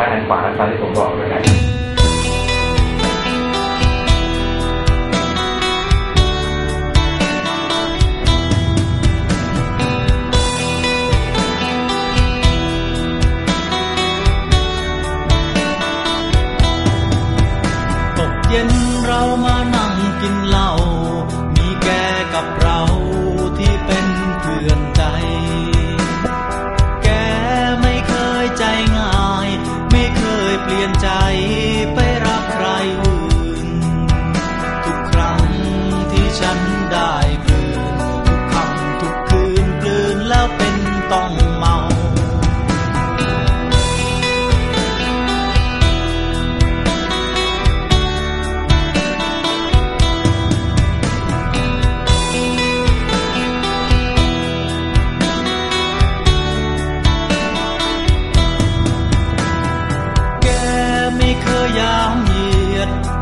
ซ้ายหันขวาตามที่ผมบอกนะครับ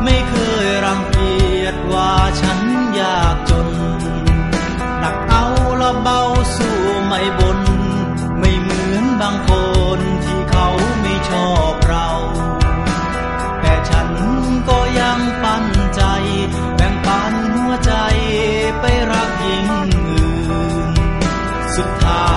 ไม่เคยรังเกียจว่าฉันยากจน หนักเอาละเบาสู้ไม่บน ไม่เหมือนบางคนที่เขาไม่ชอบเรา แต่ฉันก็ยังปั้นใจ แบ่งปันหัวใจไปรักหญิงอื่น สุดท้าย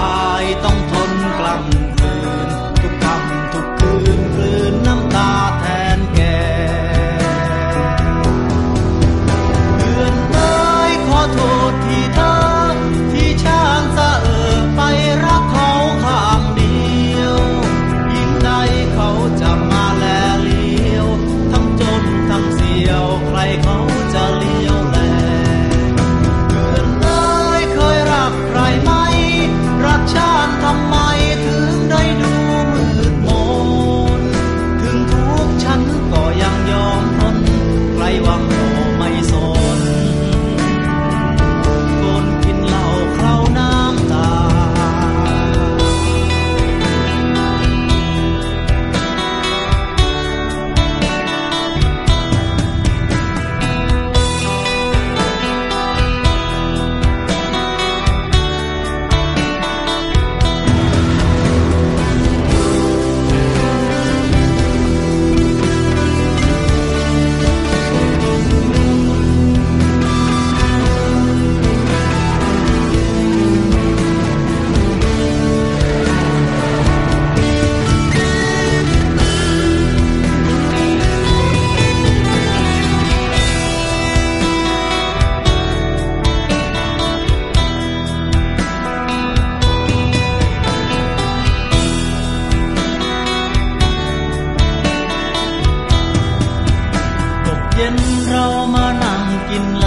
็นเรามานั่งกิน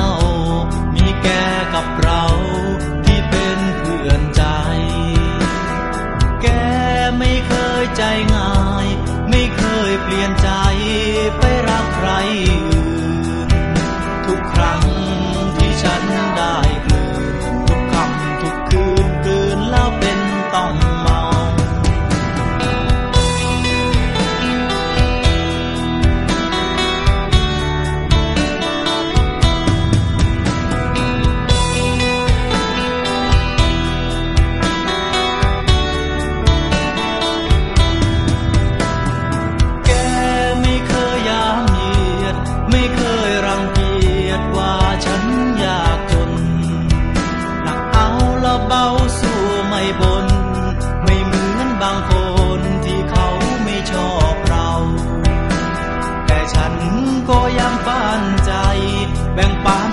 明白